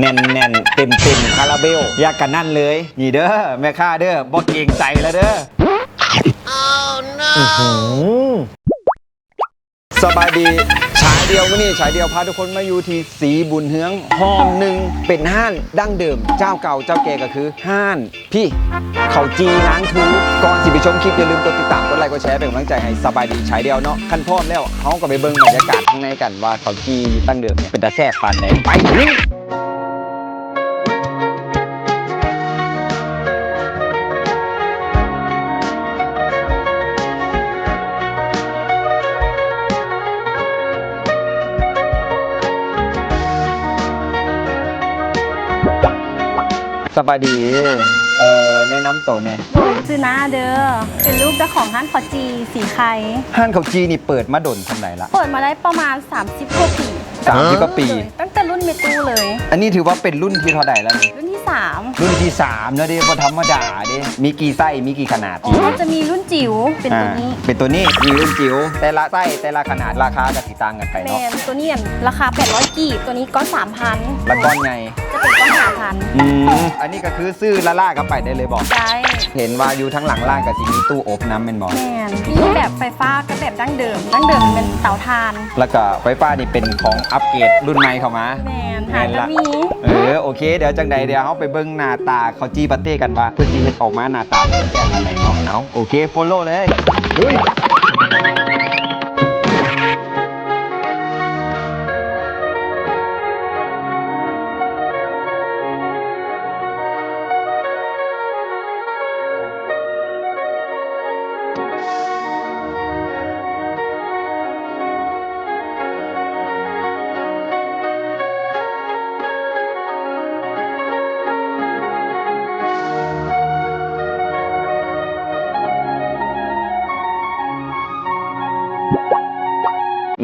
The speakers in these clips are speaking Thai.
แน่นแน่นเต็มเต็มคาราเบลอยากกันนั่นเลย นี่เด้อแม่ค้าเด้อบ่เกรงใจแล้วเด้ออื้อหือสบายดีฉายเดียวมื้อนี้ฉายเดียวพาทุกคนมาอยู่ที่สีบุญเฮืองห้อมหนึ่งเป็นห้านดั้งเดิม เจ้าเก่าเจ้าแก่ก็คือห้าน พี่เขาจีล้างทูก่อนสิไปชมคลิปอย่าลืมกดติดตามกดไลค์กดแชร์เป็นกำลังใจให้สบายดีฉายเดียวเนาะขั้นพร้อมแล้วเขาก็ไปเบิ่งบรรยากาศข้างในกันว่าเขาจีตั้งเดิมเนี่ยเป็นตาแซ่บปานใดไป สบายดี เอ่อแนะนำตัวเนี่ยชื่อน้าเด้อ เป็นลูกเจ้าของร้านขอจีสีไข่ห้านเขาจีนี่เปิดมาดนทำไหนละเปิดมาได้ประมาณ 30กว่าปีสามสิบกว่าปีเลยตั้งแต่รุ่นเมตูเลย อันนี้ถือว่าเป็นรุ่นที่เท่าไหร่แล้วนี่รุ่น ที่3รุ่นที่3นะเด้พอธรรมดาเด้มีกี่ไส้มีกี่ขนาดอ๋อจะมีรุ่นจิ๋วเป็นตัวนี้อ่าเป็นตัวนี้มีรุ่นจิ๋วแต่ละไส้แต่ละขนาดราคาก็สิต่างกันไปแมเนาะนตัวนี้อันราคา 800กีบตัวนี้ก้อน3,000แล้วก้อนไงจะเป็นก้อน5,000อืมอันนี้ก็คือซื้อละล่ากันไปได้เลยบอกใช่เห็นว่าอยู่ทั้งหลังล่างกับสิมีตู้อบน้ำเป็นบอแมนมีแบบไฟฟ้ากับแบบดั้งเดิม ดั้งเดิมมันเป็นเตาถ่านแล้วก็ไฟฟ้านี่เป็นของอัปเกรดรุ่นใหม่เข้ามา แมน หาก็มีเออโอเค เดี๋ยวจังใดเดี๋ยวเขาไปเบิ้งหน้าตาเขาจีปาเต้กันว่าเพื่อจีเฮ็ดออกมาหน้าตาเป็นแบบอะไรเนาะเอาโอเค โฟลโล่เลยเฮ้ย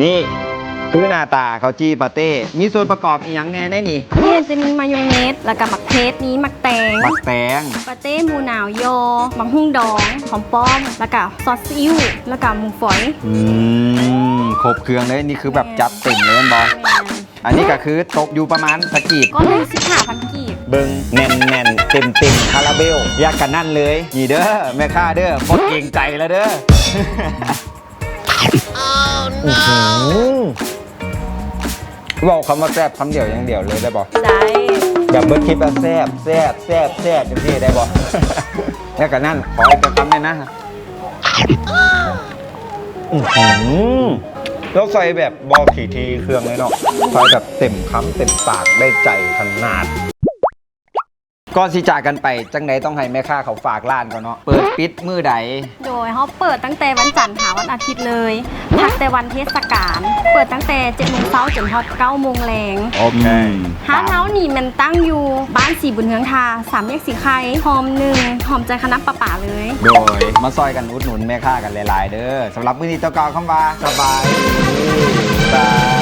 นี่คือหน้าตาเขาจีปาเต้ มีส่วนประกอบอีกอย่างแน่ได้นี่นี่จะมีมายองเนส แล้วก็หมักเทสนี้หมักแตงบักแตงปาเต้หมูหนาวยอบังหุ่งดองหอมป้อม แล้วก็ซอสซีอิ๊วแล้วก็หมูฝอยอืมครบเครื่องเลยนี่คือแบบจัดเต็มเลยบอแม่นอันนี้ก็คือตกอยู่ประมาณสกกีบ ก็เลยสิบห้าพันกีบ เบิงแน่นแน่นเต็มเต็มคาราเบลอยากกันนั่นเลย นี่เด้อแม่ค้าเด้อพดเกรงใจแล้วเด้อ โอ้โหบอกคำว่าแซบคำเดียวอย่างเดียวเลยได้บอกได้แบบเบิร์ดคลิปแล้วแซบแซบแซบแซบจังที่ได้บอกแล้วกันนั่นขออีกคำหนึงนะอื้อหือแล้วใส่แบบบอขี่ทีเครื่องเลยเนาะใส่แบบเต็มคำเต็มปากได้ใจขนาด ก่อนสิจากกันไปจังไหนต้องให้แม่ค้าเขาฝากร้านก่อนเนาะเปิดปิดมือใดโดยเขาเปิดตั้งแต่วันจันทร์หาวันอาทิตย์เลยพักแต่วันเทศกาลเปิดตั้งแต่7จ็ดโมงเช้าจนทอดเก้าโมงแรงโอเคห้านเท้านี่มันตั้งอยู่บ้านสีบุญเฮืองทาสามแยกสีไข่หอมหนึ่งหอมใจคณะปะป่าเลย โดยมาซอยกันอุดหนุนแม่ค้ากันหลาย ๆ เด้อสำหรับมื้อนี้เจ้าเก่าคำว่าสบายดีบาย